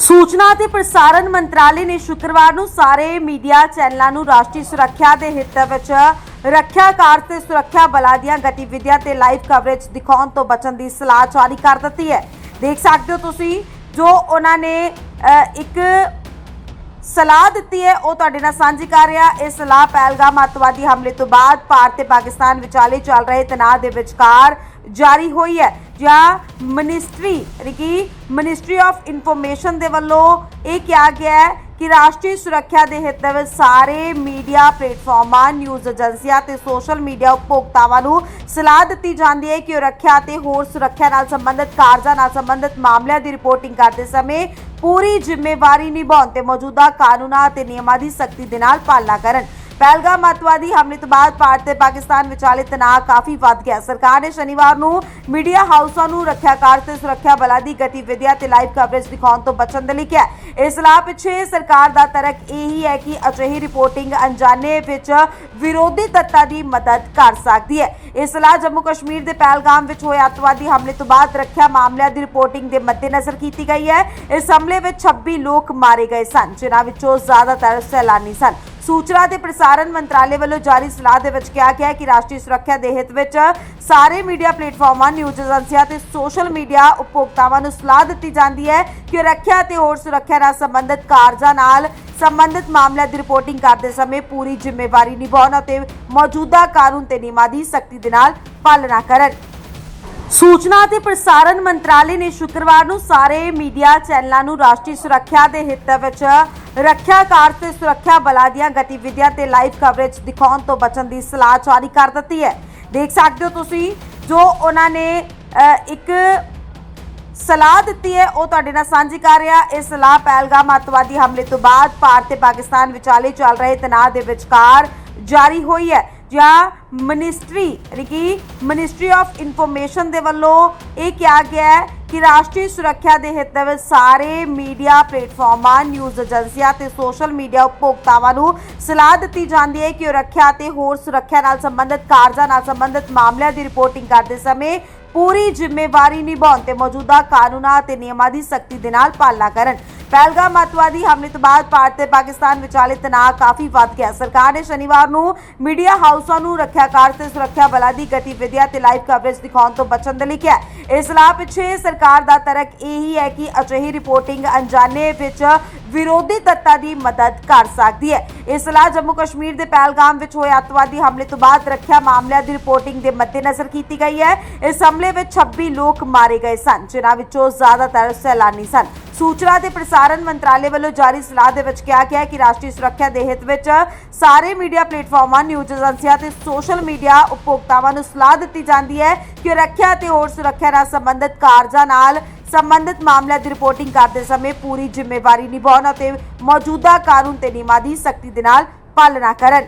ਸੂਚਨਾ ਅਤੇ ਪ੍ਰਸਾਰਣ ਮੰਤਰਾਲੇ ਨੇ ਸ਼ੁੱਕਰਵਾਰ ਨੂੰ ਸਾਰੇ ਮੀਡੀਆ ਚੈਨਲਾਂ ਨੂੰ ਰਾਸ਼ਟਰੀ ਸੁਰੱਖਿਆ ਦੇ ਹਿੱਤ ਵਿੱਚ ਰੱਖਿਆ ਕਾਰਜ ਤੇ ਸੁਰੱਖਿਆ ਬਲਾਂ ਦੀਆਂ ਗਤੀਵਿਧੀਆਂ ਤੇ ਲਾਈਵ ਕਵਰੇਜ ਦਿਖਾਉਣ ਤੋਂ ਬਚਣ ਦੀ ਸਲਾਹ ਜਾਰੀ ਕਰ ਦਿੱਤੀ ਹੈ। ਦੇਖ ਸਕਦੇ ਹੋ ਤੁਸੀਂ ਜੋ ਉਹਨਾਂ ਨੇ ਇੱਕ ਸਲਾਹ ਦਿੱਤੀ ਹੈ, ਉਹ ਤੁਹਾਡੇ ਨਾਲ ਸਾਂਝੀ ਕਰ ਰਿਹਾ। ਇਹ ਸਲਾਹ ਪਹਿਲਗਾਮ ਅੱਤਵਾਦੀ ਹਮਲੇ ਤੋਂ ਬਾਅਦ ਭਾਰਤ ਤੇ ਪਾਕਿਸਤਾਨ ਵਿਚਾਲੇ ਚੱਲ ਰਹੇ ਤਣਾਅ ਦੇ ਵਿਚਕਾਰ ਜਾਰੀ ਹੋਈ ਹੈ। ਜਾਂ ਮਿਨਿਸਟਰੀ ਯਾਨੀ ਮਿਨਿਸਟਰੀ ਆਫ ਇਨਫੋਰਮੇਸ਼ਨ ਦੇ ਵੱਲੋਂ ਇਹ ਕਿਹਾ ਗਿਆ ਹੈ ਕਿ ਰਾਸ਼ਟਰੀ ਸੁਰੱਖਿਆ ਦੇ ਹਿੱਤ ਵਿੱਚ ਸਾਰੇ ਮੀਡੀਆ ਪਲੇਟਫਾਰਮਾਂ, ਨਿਊਜ਼ ਏਜੰਸੀਆਂ ਤੇ ਸੋਸ਼ਲ ਮੀਡੀਆ ਉਪਭੋਗਤਾਵਾਂ ਨੂੰ ਸਲਾਹ ਦਿੱਤੀ ਜਾਂਦੀ ਹੈ ਕਿ ਉਹ ਰੱਖਿਆ ਤੇ ਹੋਰ ਸੁਰੱਖਿਆ ਨਾਲ ਸੰਬੰਧਿਤ, ਕਾਰਜਾਂ ਨਾਲ ਸੰਬੰਧਿਤ ਮਾਮਲਿਆਂ ਦੀ ਰਿਪੋਰਟਿੰਗ ਕਰਦੇ ਸਮੇਂ ਪੂਰੀ ਜ਼ਿੰਮੇਵਾਰੀ ਨਿਭਾਉਣ ਤੇ ਮੌਜੂਦਾ ਕਾਨੂੰਨਾਂ ਅਤੇ ਨਿਯਮਾਂ ਦੀ ਸਖਤੀ ਦੇ ਨਾਲ ਪਾਲਣਾ ਕਰਨ। ਪਹਿਲਗਾਮ ਅੱਤਵਾਦੀ ਹਮਲੇ ਤੋਂ ਬਾਅਦ ਭਾਰਤ ਤੇ ਪਾਕਿਸਤਾਨ ਵਿਚਾਲੇ ਤਣਾਅ ਕਾਫੀ ਵੱਧ ਗਿਆ। ਸਰਕਾਰ ਨੇ ਸ਼ਨੀਵਾਰ ਨੂੰ ਮੀਡੀਆ ਹਾਊਸਾਂ ਨੂੰ ਰੱਖਿਆ ਕਾਰਜ ਤੇ ਸੁਰੱਖਿਆ ਬਲਾਂ ਦੀ ਗਤੀਵਿਧੀਆਂ ਤੇ ਲਾਈਵ ਕਵਰੇਜ ਦਿਖਾਉਣ ਤੋਂ ਬਚਣ ਦੇ ਲਈ ਕਿਹਾ ਹੈ। ਇਸ ਸਲਾਹ ਪਿੱਛੇ ਸਰਕਾਰ ਦਾ ਤਰਕ ਇਹੀ ਹੈ ਕਿ ਅਜਿਹੀ ਰਿਪੋਰਟਿੰਗ ਅਣਜਾਣੇ ਵਿੱਚ ਵਿਰੋਧੀ ਤੱਤਾਂ ਦੀ ਮਦਦ ਕਰ ਸਕਦੀ ਹੈ। ਇਹ ਸਲਾਹ ਜੰਮੂ ਕਸ਼ਮੀਰ ਦੇ ਪਹਿਲਗਾਮ ਵਿੱਚ ਹੋਏ ਅੱਤਵਾਦੀ ਹਮਲੇ ਤੋਂ ਬਾਅਦ ਰੱਖਿਆ ਮਾਮਲਿਆਂ ਦੀ ਰਿਪੋਰਟਿੰਗ ਦੇ ਮੱਦੇਨਜ਼ਰ ਕੀਤੀ ਗਈ ਹੈ। ਇਸ ਹਮਲੇ ਵਿੱਚ 26 ਲੋਕ ਮਾਰੇ ਗਏ ਸਨ, ਜਿਨ੍ਹਾਂ ਵਿੱਚੋਂ ਜ਼ਿਆਦਾਤਰ ਸੈਲਾਨੀ ਸਨ। ਸੂਚਨਾ ਤੇ ਪ੍ਰਸਾਰਣ ਮੰਤਰਾਲੇ ਵੱਲੋਂ ਜਾਰੀ ਸਲਾਹ ਦੇ ਵਿੱਚ ਕਿਹਾ ਗਿਆ ਹੈ ਕਿ ਰਾਸ਼ਟਰੀ ਸੁਰੱਖਿਆ ਦੇ ਹਿੱਤ ਵਿੱਚ ਸਾਰੇ ਮੀਡੀਆ ਪਲੇਟਫਾਰਮਾਂ, ਨਿਊਜ਼ ਏਜੰਸੀਆਂ ਤੇ ਸੋਸ਼ਲ ਮੀਡੀਆ ਉਪਭੋਗਤਾਵਾਂ ਨੂੰ ਸਲਾਹ ਦਿੱਤੀ ਜਾਂਦੀ ਹੈ ਕਿ ਰੱਖਿਆ ਤੇ ਹੋਰ ਸੁਰੱਖਿਆ ਨਾਲ ਸੰਬੰਧਿਤ ਕਾਰਜਾਂ ਨਾਲ ਸੰਬੰਧਿਤ ਮਾਮਲਿਆਂ ਦੀ ਰਿਪੋਰਟਿੰਗ ਕਰਦੇ ਸਮੇਂ ਪੂਰੀ ਜ਼ਿੰਮੇਵਾਰੀ ਨਿਭਾਉਣ ਅਤੇ ਮੌਜੂਦਾ ਕਾਨੂੰਨ ਤੇ ਨਿਯਮਾਂ ਦੀ ਸਖਤੀ ਦੇ ਨਾਲ ਪਾਲਣਾ ਕਰਨ। ਸੂਚਨਾ ਤੇ ਪ੍ਰਸਾਰਣ ਮੰਤਰਾਲੇ ਨੇ ਸ਼ੁੱਕਰਵਾਰ ਨੂੰ ਸਾਰੇ ਮੀਡੀਆ ਚੈਨਲਾਂ ਨੂੰ ਰਾਸ਼ਟਰੀ ਸੁਰੱਖਿਆ ਦੇ ਹਿੱਤ ਵਿੱਚ ਰੱਖਿਆ ਕਾਰ ਤੇ ਸੁਰੱਖਿਆ ਬਲਾਂ ਦੀਆਂ ਗਤੀਵਿਧੀਆਂ ਤੇ ਲਾਈਵ ਕਵਰੇਜ ਦਿਖਾਉਣ ਤੋਂ ਬਚਣ ਦੀ ਸਲਾਹ ਜਾਰੀ ਕਰ ਦਿੱਤੀ ਹੈ। ਦੇਖ ਸਕਦੇ ਹੋ ਤੁਸੀਂ, ਜੋ ਉਹਨਾਂ ਨੇ ਇੱਕ ਸਲਾਹ ਦਿੱਤੀ ਹੈ, ਉਹ ਤੁਹਾਡੇ ਨਾਲ ਸਾਂਝੀ ਕਰ ਰਿਹਾ। ਇਹ ਸਲਾਹ ਪਹਿਲਗਾਮ ਅੱਤਵਾਦੀ ਹਮਲੇ ਤੋਂ ਬਾਅਦ ਭਾਰਤ ਤੇ ਪਾਕਿਸਤਾਨ ਵਿਚਾਲੇ ਚੱਲ ਰਹੇ ਤਣਾਅ ਦੇ ਵਿਚਕਾਰ ਜਾਰੀ ਹੋਈ ਹੈ। ਜਾਂ ਮਿਨਿਸਟਰੀ ਯਾਨੀ ਕਿ ਮਿਨਿਸਟਰੀ ਆਫ ਇਨਫੋਰਮੇਸ਼ਨ ਦੇ ਵੱਲੋਂ ਇਹ ਕਿਹਾ ਗਿਆ ਹੈ ਕਿ ਰਾਸ਼ਟਰੀ ਸੁਰੱਖਿਆ ਦੇ ਹਿੱਤ ਵਿੱਚ ਸਾਰੇ ਮੀਡੀਆ ਪਲੇਟਫਾਰਮਾਂ, ਨਿਊਜ਼ ਏਜੰਸੀਆਂ ਤੇ ਸੋਸ਼ਲ ਮੀਡੀਆ ਉਪਭੋਗਤਾਵਾਂ ਨੂੰ ਸਲਾਹ ਦਿੱਤੀ ਜਾਂਦੀ ਹੈ ਕਿ ਉਹ ਰੱਖਿਆ ਤੇ ਹੋਰ ਸੁਰੱਖਿਆ ਨਾਲ ਸੰਬੰਧਿਤ ਕਾਰਜਾਂ ਨਾਲ ਸੰਬੰਧਿਤ ਮਾਮਲਿਆਂ ਦੀ ਰਿਪੋਰਟਿੰਗ ਕਰਦੇ ਸਮੇਂ ਪੂਰੀ ਜ਼ਿੰਮੇਵਾਰੀ ਨਿਭਾਉਣ ਤੇ ਮੌਜੂਦਾ ਕਾਨੂੰਨਾਂ ਅਤੇ ਨਿਯਮਾਂ ਦੀ ਸਖਤੀ ਦੇ ਨਾਲ ਪਾਲਣਾ ਕਰਨ। ਪਹਿਲਗਾਮ ਅੱਤਵਾਦੀ ਹਮਲੇ ਤੋਂ ਬਾਅਦ ਭਾਰਤ ਤੇ ਪਾਕਿਸਤਾਨ ਵਿਚਾਲੇ ਤਣਾਅ ਕਾਫੀ ਵੱਧ ਗਿਆ। ਸਰਕਾਰ ਨੇ ਸ਼ਨੀਵਾਰ ਨੂੰ ਮੀਡੀਆ ਹਾਊਸਾਂ ਨੂੰ ਰੱਖਿਆ ਕਾਰਜ ਤੇ ਸੁਰੱਖਿਆ ਬਲਾਂ ਦੀ ਗਤੀਵਿਧੀਆਂ ਤੇ ਲਾਈਵ ਕਵਰੇਜ ਦਿਖਾਉਣ ਤੋਂ ਬਚਣ ਦੇ ਲਈ ਕਿਹਾ ਹੈ। ਇਸ ਸਲਾਹ ਪਿੱਛੇ ਸਰਕਾਰ ਦਾ ਤਰਕ ਇਹੀ ਹੈ ਕਿ ਅਜਿਹੀ ਰਿਪੋਰਟਿੰਗ ਅਣਜਾਣੇ ਵਿੱਚ ਵਿਰੋਧੀ ਤੱਤਾਂ ਦੀ ਮਦਦ ਕਰ ਸਕਦੀ ਹੈ। ਇਹ ਸਲਾਹ ਜੰਮੂ ਕਸ਼ਮੀਰ ਦੇ ਪਹਿਲਗਾਮ ਵਿੱਚ ਹੋਏ ਅੱਤਵਾਦੀ ਹਮਲੇ ਤੋਂ ਬਾਅਦ ਰੱਖਿਆ ਮਾਮਲਿਆਂ ਦੀ ਰਿਪੋਰਟਿੰਗ ਦੇ ਮੱਦੇਨਜ਼ਰ ਕੀਤੀ ਗਈ ਹੈ। ਇਸ ਹਮਲੇ ਵਿੱਚ 26 ਲੋਕ ਮਾਰੇ ਗਏ ਸਨ, ਜਿਨ੍ਹਾਂ ਵਿੱਚੋਂ ਜ਼ਿਆਦਾਤਰ ਸੈਲਾਨੀ ਸਨ। ਸੂਚਨਾ ਤੇ ਪ੍ਰਸਾਰਣ ਮੰਤਰਾਲੇ ਵੱਲੋਂ ਜਾਰੀ ਸਲਾਹ ਦੇ ਵਿੱਚ ਕਿਹਾ ਗਿਆ ਹੈ ਕਿ ਰਾਸ਼ਟਰੀ ਸੁਰੱਖਿਆ ਦੇ ਹਿੱਤ ਵਿੱਚ ਸਾਰੇ ਮੀਡੀਆ ਪਲੇਟਫਾਰਮਾਂ, ਨਿਊਜ਼ ਏਜੰਸੀਆਂ ਤੇ ਸੋਸ਼ਲ ਮੀਡੀਆ ਉਪਭੋਗਤਾਵਾਂ ਨੂੰ ਸਲਾਹ ਦਿੱਤੀ ਜਾਂਦੀ ਹੈ ਕਿ ਰੱਖਿਆ ਤੇ ਹੋਰ ਸੁਰੱਖਿਆ ਨਾਲ ਸੰਬੰਧਿਤ ਕਾਰਜਾਂ ਨਾਲ ਸੰਬੰਧਿਤ ਮਾਮਲਿਆਂ ਦੀ ਰਿਪੋਰਟਿੰਗ ਕਰਦੇ ਸਮੇਂ ਪੂਰੀ ਜ਼ਿੰਮੇਵਾਰੀ ਨਿਭਾਉਣ ਅਤੇ ਮੌਜੂਦਾ ਕਾਨੂੰਨ ਤੇ ਨਿਯਮਾਂ ਦੀ ਸਖਤੀ ਦੇ ਨਾਲ ਪਾਲਣਾ ਕਰਨ।